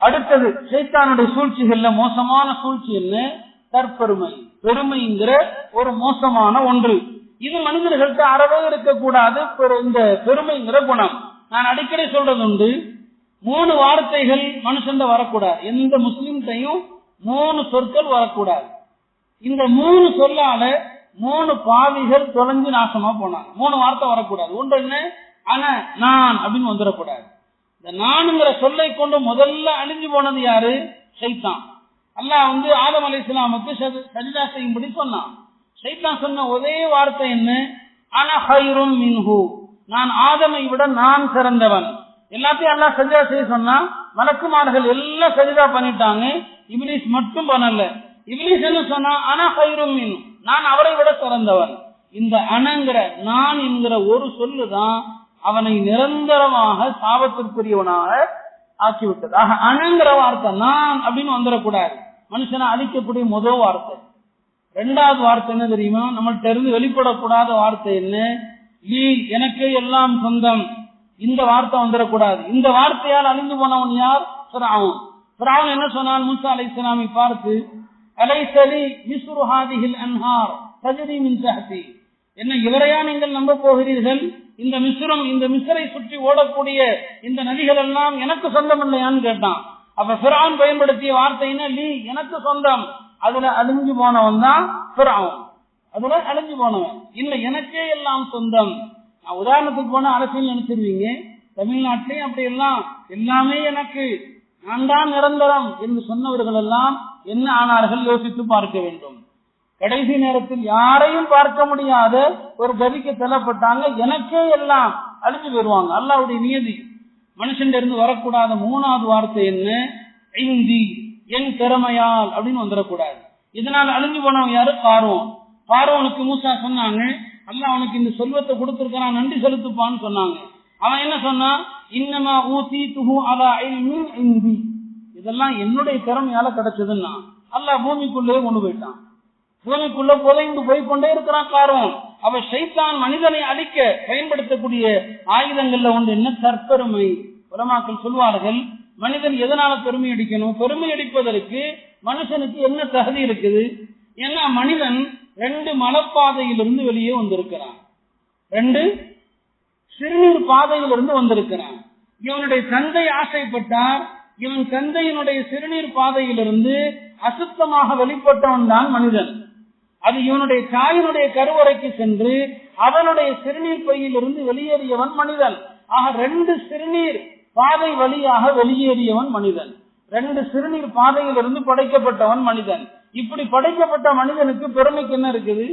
அடுத்தது சைத்தானுடைய சூழ்ச்சிகள்ல மோசமான சூழ்ச்சி என்ன? தற்பெருமை பெருமைங்கிற ஒரு மோசமான ஒன்று. இது மனிதர்கள்ட்ட அறவே இருக்கக்கூடாது பெரு- இந்த பெருமைங்கிற குணம். நான் அடிக்கடி சொல்றது உண்டு மூணு வார்த்தைகள் மனுஷன் வரக்கூடாது. எந்த முஸ்லிம்கிட்டையும் மூணு சொற்கள் வரக்கூடாது. இந்த மூணு சொல்லால மூணு பாவிகள் தொலைஞ்சு நாசமா போனாங்க. மூணு வார்த்தை வரக்கூடாது. ஒன்று என்ன? ஆனா நான் அப்படின்னு வந்துடக்கூடாது இந்த நானுங்கிற சொல்லை கொண்டு முதல்ல அழிஞ்சு போனது யாரு? சைத்தான். அல்லாஹ் வந்து ஆதம் அலி இஸ்லாமுக்கு சஜிதா செய்யும்படி சொன்னான். சைத்தான் சொன்ன ஒரே வார்த்தை என்ன? ஆனா மின்ஹு. நான் ஆதமை விட நான் சிறந்தவன். எல்லாத்தையும் அல்லாஹ் சஜிதா செய்ய சொன்னா மலக்குமார்கள் எல்லாம் சஜிதா பண்ணிட்டாங்க. இப்லீஸ் மட்டும் பண்ணல. இப்லீஸ் என்ன சொன்னா ஆனா ஹைரும் மின் நான் அவரை விட சிறந்தவன். இந்த அணங்கிற நான் என்கிற ஒரு சொல்லுதான் அவனை நிரந்தரமாக சாபத்திற்குரியவனாக ஆக்கிவிட்டது. ஆக அனங்கிற வார்த்தை நான் அப்படின்னு வந்துடக்கூடாது மனுஷனை அழிக்கக்கூடிய முதல் வார்த்தை. ரெண்டாவது வார்த்தை என்ன தெரியுமா? நம்மள்ட்ட இருந்து வெளிப்படக்கூடாத வார்த்தை என்ன? நீ எனக்கே எல்லாம் சொந்தம். இந்த வார்த்தை வந்துடக்கூடாது இந்த வார்த்தையால் அழிந்து போனவன் யார்? பிராவன் பிராவன் என்ன சொன்னான்? மூசா அலை இஸ்லாமை பார்த்து அலைசலி மிஸ்ரு ஹாதிஹில் அன்ஹார் தஜரி மின் என்ன இவரையா நீங்கள் நம்ப போகிறீர்கள்? இந்த மிஸ்ரம் இந்த மிஸ்ரை சுற்றி ஓடக்கூடிய இந்த நதிகள் எல்லாம் எனக்கு சொந்தம் இல்லையான்னு கேட்டான். அப்ப பிரான் பயன்படுத்திய வார்த்தைன்னா நீ லீ எனக்கு சொந்தம். அதுல அழிஞ்சு போனவன் தான் பிரான் அதுல அழிஞ்சு போனவன். இல்ல எனக்கே எல்லாம் சொந்தம். நான் உதாரணத்துக்கு போன அரசியல் நினைச்சிருவீங்க. தமிழ்நாட்டிலேயும் அப்படி எல்லாம் எல்லாமே எனக்கு. நான் தான் நிரந்தரம் என்று சொன்னவர்கள் எல்லாம் என்ன ஆனார்கள்? யோசித்து பார்க்க வேண்டும். கடைசி நேரத்தில் யாரையும் பார்க்க முடியாத ஒரு கதிக்கு தள்ளப்பட்டாங்க. எனக்கே எல்லாம் அழிஞ்சு போயிருவாங்க. அல்லாவுடைய நியதி. மனுஷன் இருந்து வரக்கூடாத மூணாவது வார்த்தை என்ன? இந்தி என் திறமையால் அப்படின்னு வந்துடக்கூடாது. இதனால் அழிஞ்சு போனவங்க யாரு? பார்வோம் பார்வனுக்கு மூசா சொன்னாங்க அல்ல அவனுக்கு இந்த செல்வத்தை கொடுத்துருக்கான். நன்றி செலுத்துப்பான்னு சொன்னாங்க. அவன் என்ன சொன்னான்? இன்னமா ஊசி துகு அலா இந்தி. இதெல்லாம் என்னுடைய திறமையால கிடைச்சதுன்னா அல்லாஹ் பூமிக்குள்ளே கொண்டு போயிட்டான். பூமிக்குள்ள புதைந்து போய் கொண்டே இருக்கிறான் காரணம் அவ ஷைத்தான் மனிதனை அழிக்க பயன்படுத்தக்கூடிய ஆயுதங்கள்ல ஒன்று என்ன? தற்பெருமை உலமாக்கள் சொல்வார்கள் மனிதன் எதனால பெருமை அடிக்கணும்? பெருமை அடிப்பதற்கு மனுஷனுக்கு என்ன தகுதி இருக்குது? ஏன்னா மனிதன் ரெண்டு மலப்பாதையிலிருந்து வெளியே வந்திருக்கிறான். ரெண்டு சிறுநீர் பாதையிலிருந்து வந்திருக்கிறான். இவனுடைய தந்தை ஆசைப்பட்டார். இவன் தந்தையினுடைய சிறுநீர் பாதையிலிருந்து அசுத்தமாக வெளிப்பட்டவன் தான் மனிதன். அது இவனுடைய தாயினுடைய கருவறைக்கு சென்று அவனுடைய சிறுநீர் பையிலிருந்து வெளியேறியவன் மனிதன். ஆக ரெண்டு சிறுநீர் பாதை வழியாக வெளியேறியவன் மனிதன். ரெண்டு சிறுநீர் பாதையிலிருந்து படைக்கப்பட்டவன் மனிதன். இப்படி படைக்கப்பட்ட மனிதனுக்கு பெருமைக்கு என்ன இருக்குது?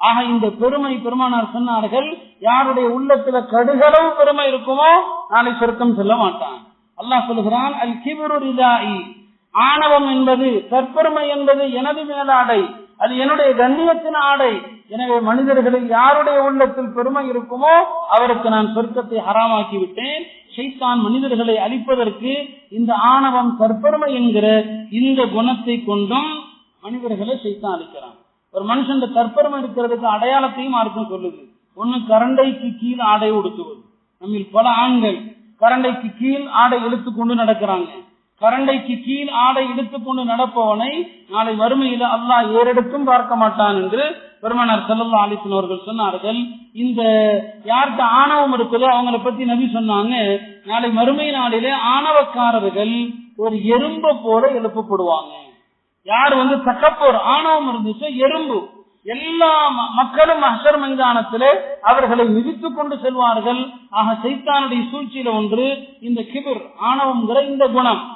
ஆக இந்த பெருமை பெருமானார் சொன்னார்கள் யாருடைய உள்ளத்துல கடுகளவு பெருமை இருக்குமோ நாளை சொர்க்கம் சொல்ல மாட்டான். அல்லாஹ் சொல்லுகிறான் அல் கிபுரு ஆணவம் என்பது தற்பெருமை என்பது எனது மேலாடை. அது என்னுடைய கண்ணியத்தின் ஆடை. எனவே மனிதர்களில் யாருடைய உள்ளத்தில் பெருமை இருக்குமோ அவருக்கு நான் சொர்க்கத்தை ஹராமாக்கி விட்டேன். ஷைத்தான் மனிதர்களை அழிப்பதற்கு இந்த ஆணவம் கற்பருமை என்கிற இந்த குணத்தை கொண்டும் மனிதர்களை ஷைத்தான் அழிக்கிறான். ஒரு மனுஷன் கற்பெருமை இருக்கிறதுக்கு அடையாளத்தையும் மார்க்கம் சொல்லுது. ஒண்ணு கரண்டைக்கு கீழ் ஆடை உடுத்துவது. நம்ம பல ஆண்கள் கரண்டைக்கு கீழ் ஆடை இழுத்துக்கொண்டு நடக்கிறாங்க. கரண்டைக்கு கீழ் ஆடை இழுத்துக்கொண்டு நடப்பவனை நாளை வறுமையில அல்லாஹ் ஏறெடுத்தும் பார்க்க மாட்டான் என்று பெருமனார் செல்லல்லா அலிசன் அவர்கள் சொன்னார்கள். இந்த யார்கிட்ட ஆணவம் இருக்குதோ அவங்களை பத்தி நபி சொன்னாங்க நாளை மறுமை நாளிலே ஆணவக்காரர்கள் ஒரு எறும்ப போல எழுப்பப்படுவாங்க. யார் வந்து தக்கப்போர் ஆணவம் இருந்துச்சோ எறும்பு. எல்லா ம- மக்களும் அசர் மைதானத்திலே அவர்களை மிதித்துக் கொண்டு செல்வார்கள். ஆக சைத்தானுடைய சூழ்ச்சியில ஒன்று இந்த கிபிர் ஆணவம்ங்கிற இந்த குணம்.